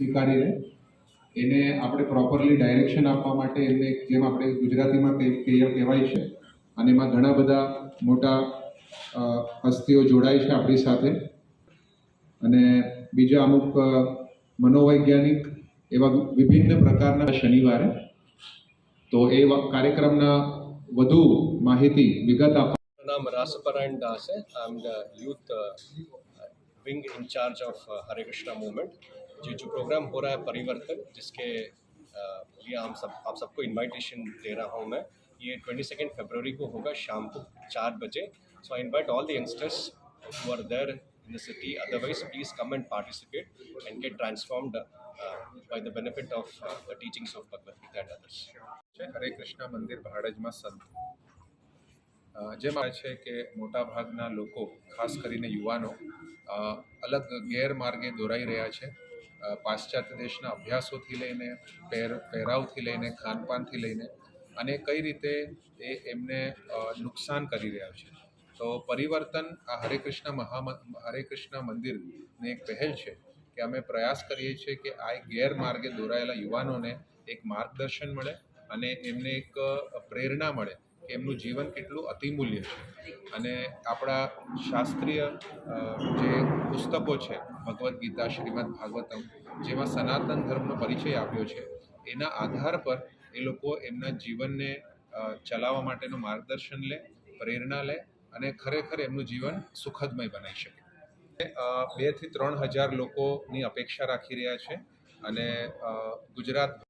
સ્વીકારીને એને આપણે પ્રોપરલી ડાયરેક્શન આપવા માટે એમને જેમ આપણે ગુજરાતીમાં કેરિયર કહેવાય છે અને એમાં ઘણા બધા મોટા હસ્તીઓ જોડાય છે આપણી સાથે. અને બીજા અમુક મનોવૈજ્ઞાનિક એવા વિભિન્ન પ્રકારના શનિવારે. તો એ કાર્યક્રમના વધુ માહિતી વિગત આપવા નામ Rasaparayan Das I youth wing in-charge of Hare Krishna movement Krishna movement ये जो प्रोग्राम हो रहा है परिवर्तन जिसके uh, लिए हम सब आप सबको इनविटेशन दे रहा हूँ मैं ये ट्वेंटी सेकेंड फेब्रवरी को होगा शाम को चार बजे so I invite all the youngsters who are there in the city otherwise please come and participate and get transformed uh, by the benefit of uh, the teachings of Bhagavad Gita and others. છે હરે કૃષ્ણ મંદિર ભાડજમાં સંત અ, જેમાં છે કે મોટાભાગના લોકો ખાસ કરીને યુવાનો અ, અલગ ગેરમાર્ગે દોરાઈ રહ્યા છે અ, પાશ્ચાત્ય દેશના અભ્યાસોથી લઈને, પહેર, પહેરાવથી લઈને, ખાનપાનથી લઈને અને કઈ રીતે એ એમને નુકસાન કરી રહ્યા છે. તો પરિવર્તન આ હરે કૃષ્ણ મહા હરે કૃષ્ણ મંદિરની એક પહેલ છે કે અમે પ્રયાસ કરીએ છીએ કે આ ગેરમાર્ગે દોરાયેલા યુવાનોને એક માર્ગદર્શન મળે અને એમને એક પ્રેરણા મળે કે એમનું જીવન કેટલું અતિમૂલ્ય છે. અને આપણા શાસ્ત્રીય જે પુસ્તકો છે ભગવદ્ ગીતા શ્રીમદ ભાગવતમ જેમાં સનાતન ધર્મનો પરિચય આપ્યો છે એના આધાર પર એ લોકો એમના જીવનને ચલાવવા માટેનું માર્ગદર્શન લે પ્રેરણા લે અને ખરેખર એમનું જીવન સુખદમય બનાવી શકે. અ, બેથી ત્રણ હજાર લોકોની અપેક્ષા રાખી રહ્યા છે અને ગુજરાત